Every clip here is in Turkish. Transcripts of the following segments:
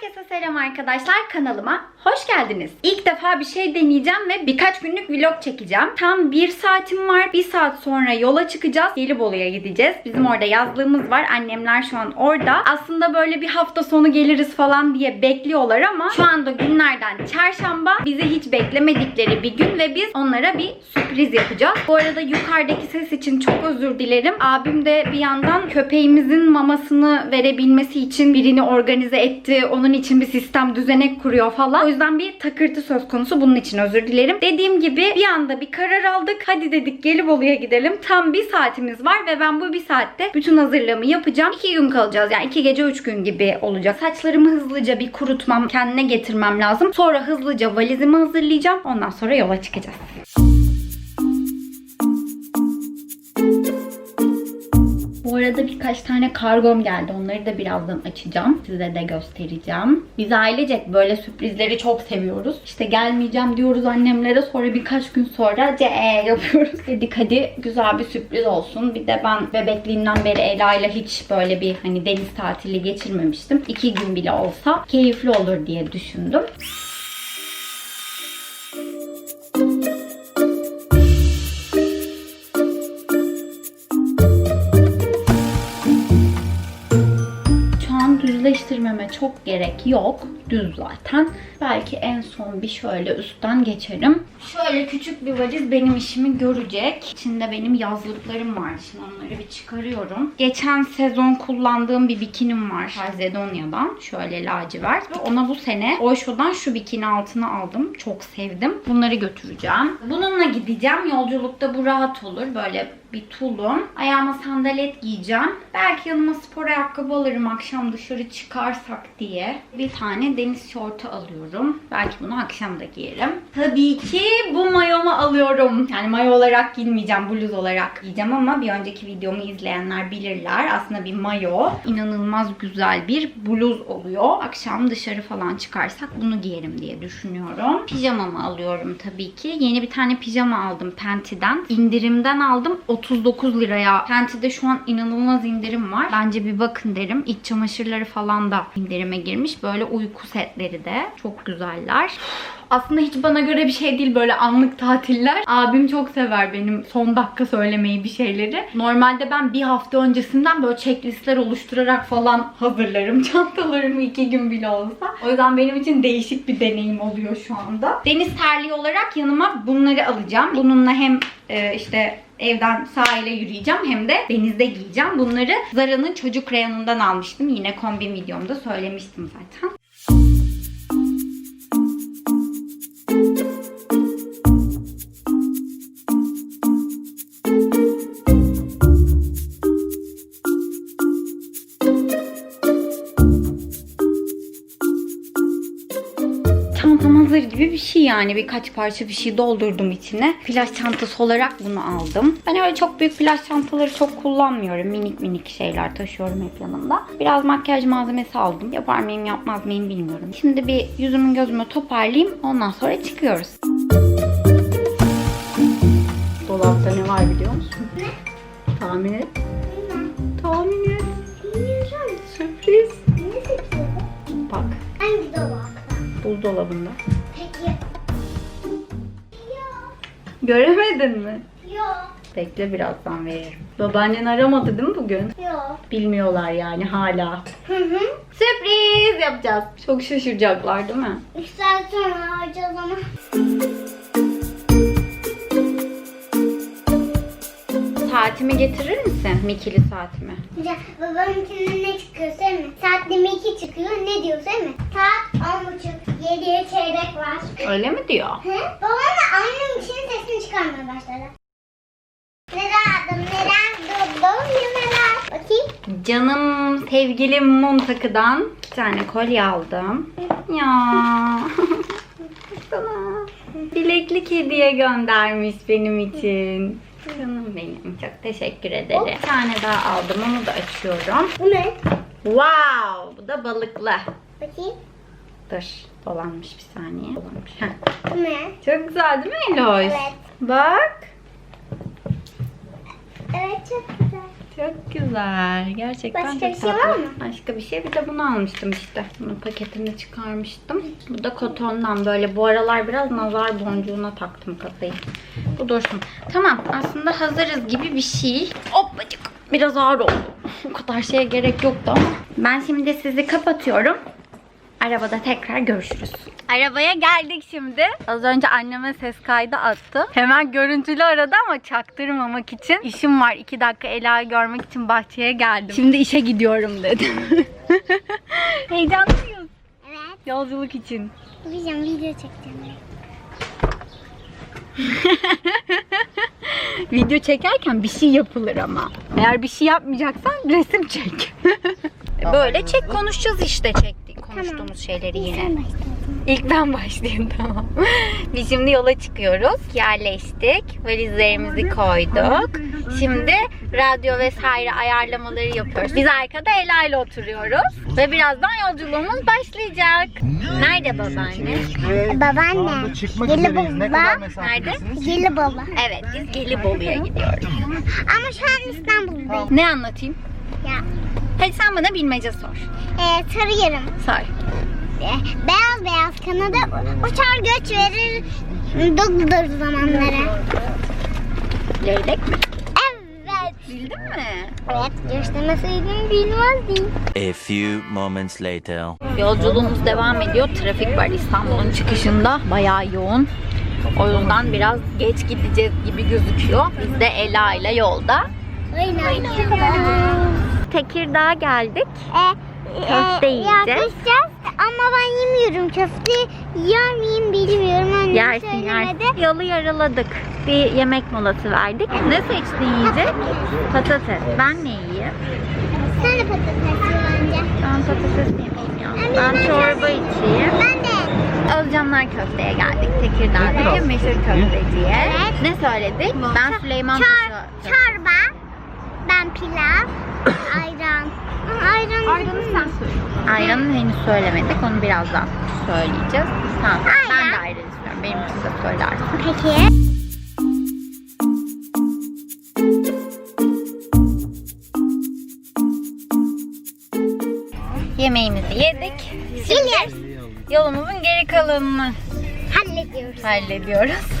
Herkese selam arkadaşlar kanalıma hoş geldiniz. İlk defa bir şey deneyeceğim ve birkaç günlük vlog çekeceğim. Tam bir saatim var. Bir saat sonra yola çıkacağız. Gelibolu'ya gideceğiz. Bizim orada yazlığımız var. Annemler şu an orada. Aslında böyle bir hafta sonu geliriz falan diye bekliyorlar ama şu anda günlerden çarşamba bizi hiç beklemedikleri bir gün ve biz onlara bir sürpriz yapacağız. Bu arada yukarıdaki ses için çok özür dilerim. Abim de bir yandan köpeğimizin mamasını verebilmesi için birini organize etti. Onun için bir sistem düzenek kuruyor falan. O yüzden bir takırtı söz konusu. Bunun için özür dilerim. Dediğim gibi bir anda bir karar aldık. Hadi dedik Gelibolu'ya gidelim. Tam bir saatimiz var ve ben bu bir saatte bütün hazırlığımı yapacağım. İki gün kalacağız. Yani iki gece üç gün gibi olacak. Saçlarımı hızlıca bir kurutmam, kendine getirmem lazım. Sonra hızlıca valizimi hazırlayacağım. Ondan sonra yola çıkacağız. Arada birkaç tane kargom geldi. Onları da birazdan açacağım. Size de göstereceğim. Biz ailecek böyle sürprizleri çok seviyoruz. İşte gelmeyeceğim diyoruz annemlere. Sonra birkaç gün sonra ce yapıyoruz. Dedik hadi güzel bir sürpriz olsun. Bir de ben bebekliğimden beri Ela ile hiç böyle bir hani deniz tatili geçirmemiştim. İki gün bile olsa keyifli olur diye düşündüm. Düzleştirmeme çok gerek yok. Düz zaten. Belki en son bir şöyle üstten geçerim. Şöyle küçük bir valiz benim işimi görecek. İçinde benim yazlıklarım var. Şimdi onları bir çıkarıyorum. Geçen sezon kullandığım bir bikinim var. Calzedonia'dan. Şöyle lacivert. Ona bu sene Oysho'dan şu bikini altına aldım. Çok sevdim. Bunları götüreceğim. Bununla gideceğim. Yolculukta bu rahat olur. Böyle bir tulum. Ayağıma sandalet giyeceğim. Belki yanıma spor ayakkabı alırım akşam dışarı çıkarsak diye. Bir tane deniz şortu alıyorum. Belki bunu akşam da giyerim. Tabii ki bu mayomu alıyorum. Yani mayo olarak giymeyeceğim, bluz olarak giyeceğim ama bir önceki videomu izleyenler bilirler. Aslında bir mayo. İnanılmaz güzel bir bluz oluyor. Akşam dışarı falan çıkarsak bunu giyerim diye düşünüyorum. Pijamamı alıyorum tabii ki. Yeni bir tane pijama aldım Penti'den. İndirimden aldım. 39 liraya. Penti'de şu an inanılmaz indirim var. Bence bir bakın derim. İç çamaşırları falan da indirime girmiş. Böyle uyku setleri de çok güzeller. Aslında hiç bana göre bir şey değil böyle anlık tatiller. Abim çok sever benim son dakika söylemeyi bir şeyleri. Normalde ben bir hafta öncesinden böyle checklistler oluşturarak falan hazırlarım çantalarımı iki gün bile olsa. O yüzden benim için değişik bir deneyim oluyor şu anda. Deniz terliği olarak yanıma bunları alacağım. Bununla hem e, işte evden sahile yürüyeceğim hem de denizde giyeceğim. Bunları Zara'nın çocuk reyonundan almıştım. Yine kombin videomda söylemiştim zaten. Şey yani. Birkaç parça bir şey doldurdum içine. Flash çantası olarak bunu aldım. Ben öyle çok büyük flash çantaları çok kullanmıyorum. Minik minik şeyler taşıyorum hep yanımda. Biraz makyaj malzemesi aldım. Yapar mıyım yapmaz mıyım bilmiyorum. Şimdi bir yüzümü gözümü toparlayayım. Ondan sonra çıkıyoruz. Dolapta ne var biliyor musun? Ne? Tahmin et. Bilmem. Tahmin et. Bilmiyorum. Sürpriz. Ne? Bak Hangi dolapta? buzdolabında. Göremedin mi? Yok. Bekle birazdan veririm. Babaannen aramadı değil mi bugün? Yok. Bilmiyorlar yani hala. Hı hı. Sürpriz yapacağız. Çok şaşıracaklar değil mi? Üç saat sonra alacağız ama. Saatimi getirir misin? Mikili saatimi. Ya babamınkinden ne çıkıyor değil mi? Saat 22 çıkıyor. Ne diyor değil mi? Saat 10.30. 7'ye çeyrek var. Öyle mi diyor? Hı? Babam da annem için sesini çıkarmaya başladı. Neden adım neden durdum yumalar. Bakayım. Canım sevgilim Muntakı'dan bir tane kolye aldım. Ya. Sana bileklik hediye göndermiş benim için. Canım benim. Çok teşekkür ederim. Bir tane daha aldım. Onu da açıyorum. Bu ne? Wow! Bu da balıklı. Bakayım. Dur. Dolanmış bir saniye. Dolanmış. Heh. Bu ne? Çok güzel değil mi Eloş? Evet. Bak. Evet çok. Çok güzel. Gerçekten Başka çok bir şey tatlı. var mı? Başka bir şey. Bir de bunu almıştım işte. Bunun paketini çıkarmıştım. Bu da kotondan böyle. Bu aralar biraz nazar boncuğuna taktım kafayı. Bu dursun. Tamam. Aslında hazırız gibi bir şey. Hoppacık. Biraz ağır oldu. O kadar şeye gerek yoktu ama. Ben şimdi sizi kapatıyorum. Arabada tekrar görüşürüz. Arabaya geldik şimdi. Az önce anneme ses kaydı attı. Hemen görüntülü aradı ama çaktırmamak için. İşim var. 2 dakika Ela'yı görmek için bahçeye geldim. Şimdi işe gidiyorum dedim. Heyecanlı mıyız? Evet. Yolculuk için. Bizim video çekeceğim. Video çekerken bir şey yapılır ama. Eğer bir şey yapmayacaksan resim çek. Böyle çek konuşacağız işte çektik konuştuğumuz şeyleri yine. İlk ben başlayayım tamam. Biz şimdi yola çıkıyoruz. Yerleştik. Valizlerimizi koyduk. Şimdi radyo vesaire ayarlamaları yapıyoruz. Biz arkada Ela ile oturuyoruz. Ve birazdan yolculuğumuz başlayacak. Nerede babaanne? Babaanne. Çıkmak Geli üzereyiz. Ne kadar baba. mesafedesiniz? Geli baba. Evet biz Gelibolu'ya gidiyoruz. Ama şu an İstanbul'dayım. Ne anlatayım? Ya. Hadi sen bana bilmece sor. E, sarıyorum. Sor. E, beyaz beyaz kanadı uçar göç verir doludur zamanlara. Leylek mi? Evet. Bildin mi? Evet göstermeseydim bilmezdim. A few moments later. Yolculuğumuz devam ediyor. Trafik var İstanbul'un çıkışında. Bayağı yoğun. O yüzden biraz geç gideceğiz gibi gözüküyor. Biz de Ela ile yolda. Oynayalım. Tekirdağ'a geldik. E, Köfte e, yiyeceğiz. Ama ben yemiyorum köfte. Yer miyim bilmiyorum. Annem Yersin söylemedi. yersin. Yolu yarıladık. Bir yemek molası verdik. Ne seçtin yiyecek? Patates. Ben ne yiyeyim? Sen de patates bence. Ben patates yemeyeyim ya. Ben Ben çorba köfte. içeyim. Ben de. Özcanlar köfteye geldik. Tekirdağ'daki meşhur köfteciye. Evet. Ne söyledik? Ben Süleyman Çor, Paşa. çorba. Ben pilav. Ayran. Ayran. Ayranı sen söyle. Ayranı henüz söylemedik. Onu birazdan söyleyeceğiz. Tamam. Ben de ayran istiyorum. Benim için de söylersin. Peki. Yemeğimizi yedik. Geliyoruz. Yolumuzun geri kalanını Hallediyoruz. hallediyoruz.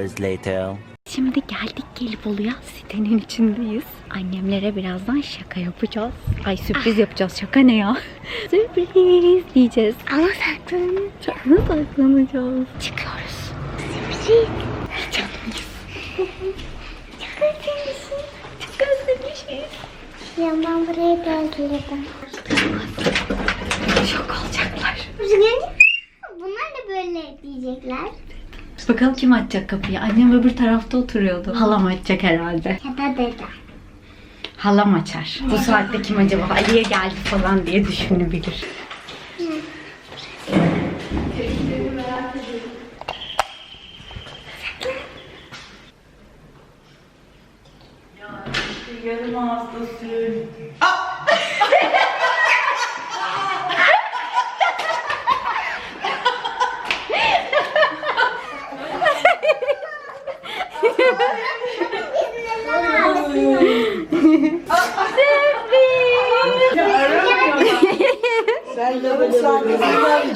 Hours later. Şimdi geldik Gelibolu'ya. Sitenin içindeyiz. Annemlere birazdan şaka yapacağız. Ay sürpriz yapacağız. Şaka ne ya? sürpriz diyeceğiz. Ama saklanın. Nasıl saklanacağız? Çıkıyoruz. Sürpriz. Heyecanlıyız. Çok özlemişim. Çok özlemişiz. Ya ben buraya geldim. Şok olacaklar. Bunlar da böyle diyecekler. Bakalım kim açacak kapıyı? Annem öbür tarafta oturuyordu. Halam açacak herhalde. Ya da dede. Halam açar. Bu saatte kim acaba? Ali'ye geldi falan diye düşünebilir.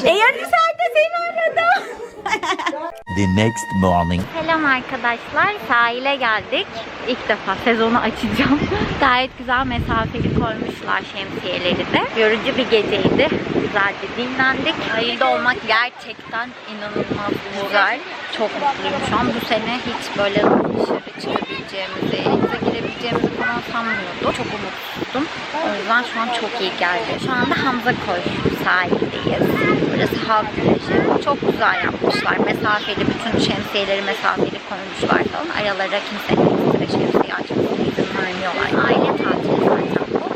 Eğer bir saatte seni aradım. The next morning. Selam arkadaşlar. Sahile geldik. İlk defa sezonu açacağım. Gayet güzel mesafeli koymuşlar şemsiyeleri de. Yorucu bir geceydi. Güzelce dinlendik. Sahilde olmak gerçekten inanılmaz güzel. Çok mutluyum şu an. Bu sene hiç böyle dışarı çıkabileceğimizi, denize girebileceğimizi falan sanmıyordum. Çok umutsuzdum. O yüzden şu an çok iyi geldi. Şu anda Hamza Koy sahildeyiz. Burası halk plajı. Çok güzel yapmışlar. Mesafeli bütün şemsiyeleri mesafeli koymuşlar falan. Aralara kimsenin ekstra şemsiye açmasına izin vermiyorlar. Aile tatili zaten bu.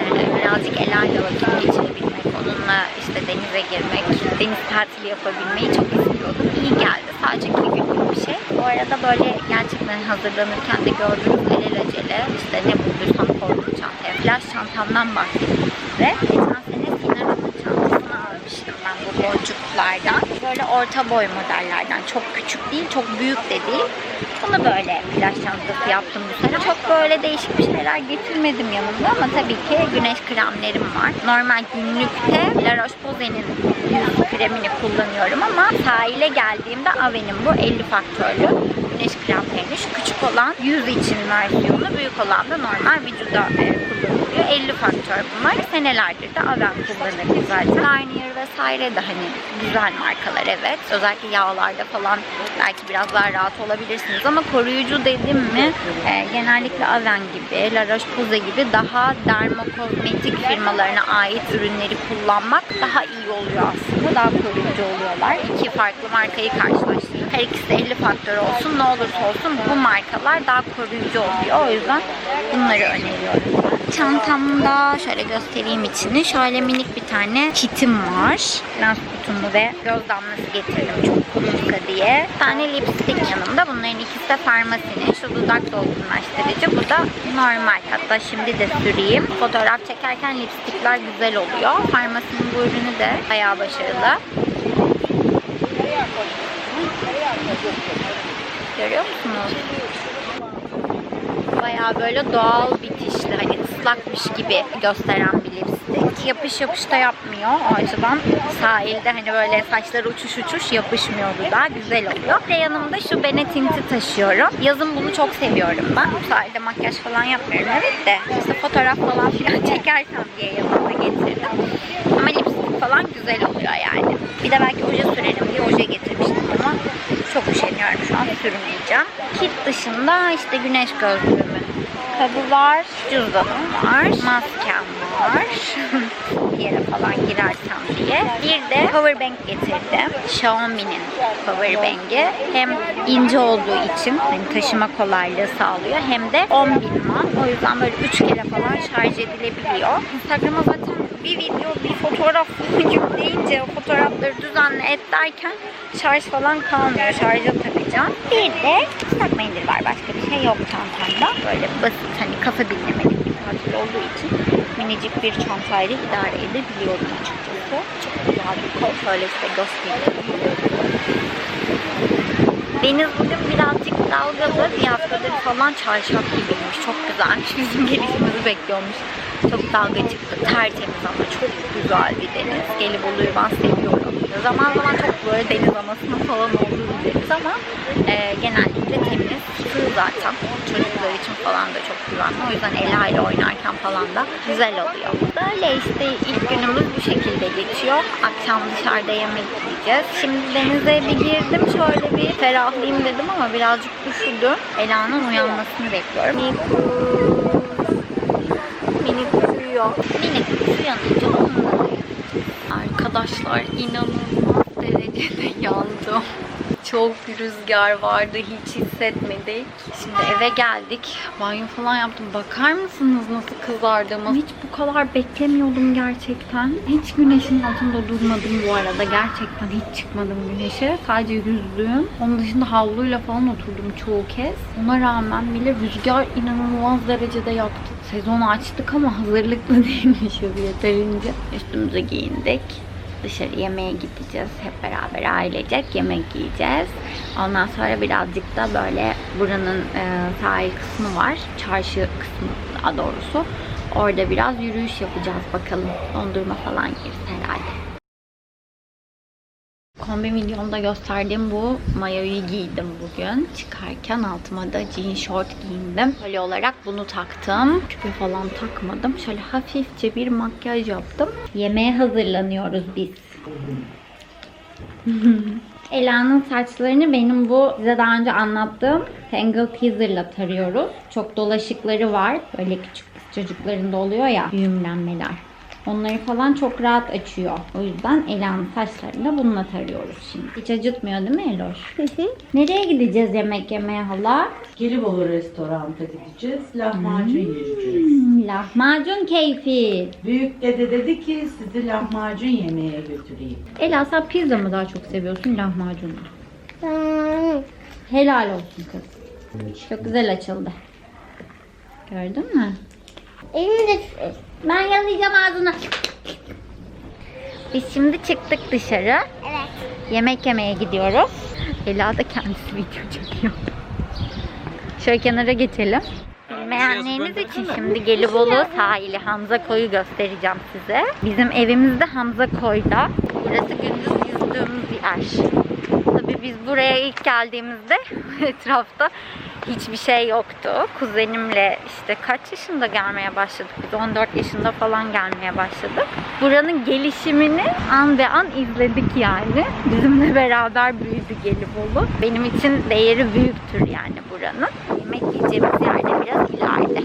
Ee, birazcık Ela'yla vakit geçirebilmek, onunla işte denize girmek, deniz tatili yapabilmeyi çok istiyordum. İyi geldi. Sadece iki günlük bir şey. Bu arada böyle gerçekten hazırlanırken de gördüğünüz alelacele işte ne bulduysam koydum çantaya. Flash çantamdan bahsedeyim size. Geçen sene Sinar'ın çantasını almıştım ben bu boncuklardan. Böyle orta boy modellerden. Çok küçük değil, çok büyük de değil. Bunu böyle plaj çantası yaptım bu sene. Çok böyle değişik bir şeyler getirmedim yanımda ama tabii ki güneş kremlerim var. Normal günlükte La Roche-Posay'nin yüz kremini kullanıyorum ama sahile geldiğimde Ave'nin bu 50 faktörlü güneş kremlerini şu küçük olan yüz için versiyonu, büyük olan da normal vücuda e, kullanılıyor. 50 faktör bunlar. Senelerdir de Aven kullanırım zaten. Garnier vesaire de hani güzel markalar evet. Özellikle yağlarda falan belki biraz daha rahat olabilirsiniz ama koruyucu dedim mi e, genellikle Aven gibi, La Roche-Posay gibi daha dermokozmetik firmalarına ait ürünleri kullanmak daha iyi oluyor aslında. Daha koruyucu oluyorlar. İki farklı markayı karşılaştırdım. Her ikisi de 50 faktör olsun ne olursa olsun bu markalar daha koruyucu oluyor. O yüzden bunları öneriyorum. Çantamda şöyle göstereyim içini. Şöyle minik bir tane kitim var. Lens kutumu ve göz damlası getirdim çok kurulsa diye. Bir tane lipstick yanımda. Bunların ikisi de farmasinin. Şu dudak dolgunlaştırıcı. Bu da normal. Hatta şimdi de süreyim. Fotoğraf çekerken lipstickler güzel oluyor. Farmasinin bu ürünü de bayağı başarılı. Görüyor musunuz? Bayağı böyle doğal bitişli hani ıslakmış gibi gösteren bir lipstick. Yapış yapış da yapmıyor. O açıdan sahilde hani böyle saçları uçuş uçuş yapışmıyor da güzel oluyor. Ve yanımda şu Benetint'i taşıyorum. Yazın bunu çok seviyorum ben. Sahilde makyaj falan yapmıyorum evet de. İşte fotoğraf falan filan çekersem diye yanımda getirdim. Ama lipstick falan güzel oluyor yani. Bir de belki oje sürerim diye oje getirmiştim ama çok üşeniyorum şu an sürmeyeceğim. Kit dışında işte güneş gözlüğümün kabı var, cüzdanım var, maskem var. bir yere falan girersem diye. Bir de powerbank getirdim. Xiaomi'nin powerbank'i. Hem ince olduğu için hani taşıma kolaylığı sağlıyor hem de 10 bin watt. O yüzden böyle 3 kere falan şarj edilebiliyor. Instagram'a zaten bir video, bir fotoğraf yükleyince o fotoğrafları düzenle et derken şarj falan kalmıyor. Şarja takacağım. Bir de ıslak mendil var. Başka bir şey yok çantamda. Böyle basit hani kafa dinlemelik bir tatil olduğu için minicik bir çantayla idare edebiliyorum açıkçası. Çok güzel bir kol. Şöyle size göstereyim. Deniz bugün birazcık dalgalı. Bir falan çarşaf gibiymiş. Çok güzelmiş. Bizim gelişimizi bekliyormuş. Çok dalga çıktı. Tertemiz ama çok güzel bir deniz. Gelibolu'yu ben seviyorum. Zaman zaman çok böyle deniz anasının falan olduğu bir deniz ama e, genellikle temiz. Su zaten. Çocuklar için falan da çok güvenli. O yüzden Ela ile oynarken falan da güzel oluyor. Böyle işte ilk günümüz bu şekilde geçiyor. Akşam dışarıda yemek yiyeceğiz. Şimdi denize bir girdim. Şöyle bir ferahlayayım dedim ama birazcık üşüdüm. Ela'nın uyanmasını bekliyorum. Minik Minik uyuyor. Minik uyanınca onunla Arkadaşlar inanılmaz derecede yandım. Çok rüzgar vardı. Hiç hissetmedik. Şimdi eve geldik. Banyo falan yaptım. Bakar mısınız nasıl kızardığımı? Hiç bu kadar beklemiyordum gerçekten. Hiç güneşin altında durmadım bu arada. Gerçekten hiç çıkmadım güneşe. Sadece yüzdüm. Onun dışında havluyla falan oturdum çoğu kez. Ona rağmen bile rüzgar inanılmaz derecede yaktı. Sezonu açtık ama hazırlıklı değilmişiz yeterince. Üstümüzü giyindik dışarı yemeğe gideceğiz. Hep beraber ailecek yemek yiyeceğiz. Ondan sonra birazcık da böyle buranın e, sahil kısmı var. Çarşı kısmı daha doğrusu. Orada biraz yürüyüş yapacağız bakalım. Dondurma falan yeriz herhalde. Kombi videomda gösterdiğim bu mayoyu giydim bugün. Çıkarken altıma da jean short giyindim. Böyle olarak bunu taktım. Küpe falan takmadım. Şöyle hafifçe bir makyaj yaptım. Yemeğe hazırlanıyoruz biz. Ela'nın saçlarını benim bu size daha önce anlattığım Tangle Teaser'la tarıyoruz. Çok dolaşıkları var. Böyle küçük kız çocuklarında oluyor ya düğümlenmeler. Onları falan çok rahat açıyor. O yüzden Ela'nın saçlarını da bununla tarıyoruz şimdi. Hiç acıtmıyor değil mi Eloş? Nereye gideceğiz yemek yemeye hala? Gelibolu restoranta gideceğiz. Lahmacun yiyeceğiz. Hmm, lahmacun keyfi. Büyük dede dedi ki sizi lahmacun yemeye götüreyim. Ela sen pizza mı daha çok seviyorsun lahmacun mu? Hmm. Helal olsun kız. Çok güzel açıldı. Gördün mü? Elimi de. Ben yalayacağım ağzını. Biz şimdi çıktık dışarı. Evet. yemek yemeye gidiyoruz. Ela da kendisi video çekiyor. Şöyle kenara geçelim. Bilmeyenleriniz için şimdi Gelibolu sahili Hamza Koy'u göstereceğim size. Bizim evimiz de Hamza Koy'da. Burası gündüz yüzdüğümüz bir yer. Tabii biz buraya ilk geldiğimizde etrafta hiçbir şey yoktu. Kuzenimle işte kaç yaşında gelmeye başladık biz 14 yaşında falan gelmeye başladık. Buranın gelişimini an be an izledik yani. Bizimle beraber büyüdü Gelibolu. Benim için değeri büyüktür yani buranın. Yemek yiyeceğimiz ileride.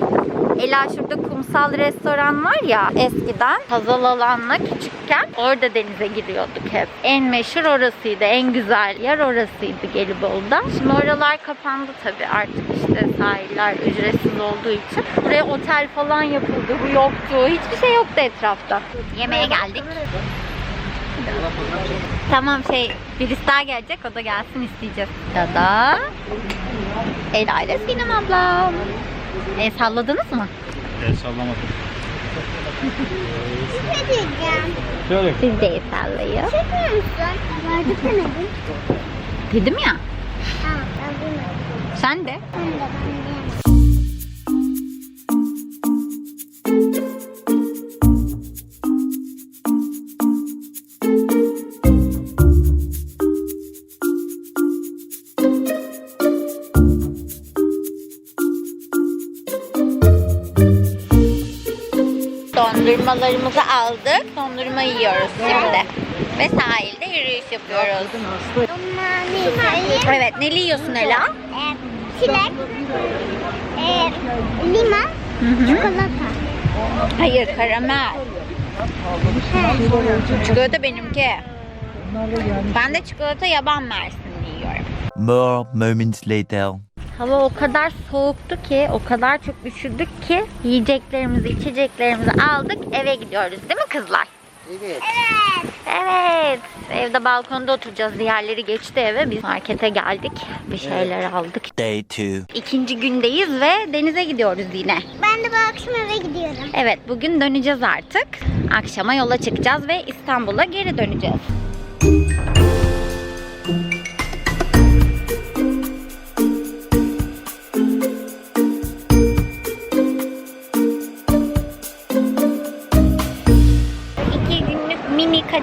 Ela şurada kumsal restoran var ya eskiden Hazal Alan'la küçükken orada denize giriyorduk hep. En meşhur orasıydı. En güzel yer orasıydı Gelibolu'da. Şimdi oralar kapandı tabii artık işte sahiller ücretsiz olduğu için. Buraya otel falan yapıldı. Bu yoktu. Hiçbir şey yoktu etrafta. Yemeğe geldik. Tamam şey birisi daha gelecek o da gelsin isteyeceğiz. Ya da Ela ile Sinem ablam. E, salladınız mı? El sallamadım. Ne diyeceğim? Şöyle. Siz de el sallayın. Çekmiyor musun? Vardı demedim. Dedim ya. Tamam ben. Sen de. Ben de ben de. Yürüyüş yapıyoruz. Evet, ne yiyorsun Ela? Çilek, ee, limon, çikolata. Hayır, karamel. Çikolata benimki. Ben de çikolata yaban mersinli yiyorum. More moments later. Hava o kadar soğuktu ki, o kadar çok üşüdük ki yiyeceklerimizi, içeceklerimizi aldık, eve gidiyoruz değil mi kızlar? Evet. Evet. Evde balkonda oturacağız. Diğerleri geçti eve. Biz markete geldik. Bir şeyler aldık. Day two. İkinci gündeyiz ve denize gidiyoruz yine. Ben de bu akşam eve gidiyorum. Evet bugün döneceğiz artık. Akşama yola çıkacağız ve İstanbul'a geri döneceğiz.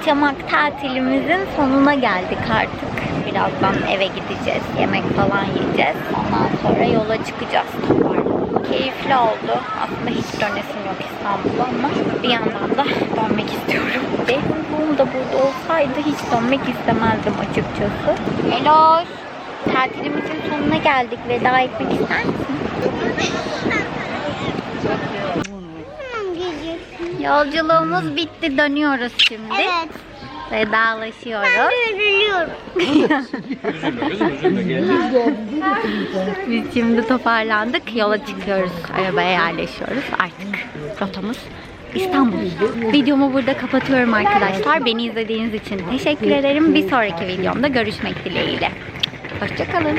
Kaçamak tatilimizin sonuna geldik artık. Birazdan eve gideceğiz. Yemek falan yiyeceğiz. Ondan sonra yola çıkacağız. Keyifli oldu. Aslında hiç dönesim yok İstanbul'a ama bir yandan da dönmek istiyorum. Benim da burada olsaydı hiç dönmek istemezdim açıkçası. Eloş! Tatilimizin sonuna geldik. Veda etmek ister misin? Tamam geliyorsun. Yolculuğumuz bitti. Dönüyoruz şimdi. Evet. Vedalaşıyoruz. Ben üzülüyorum. Üzülme kızım üzülme geleceğiz. Biz şimdi toparlandık. Yola çıkıyoruz. Arabaya yerleşiyoruz. Artık rotamız İstanbul. Videomu burada kapatıyorum arkadaşlar. Beni izlediğiniz için teşekkür ederim. Bir sonraki videomda görüşmek dileğiyle. Hoşçakalın.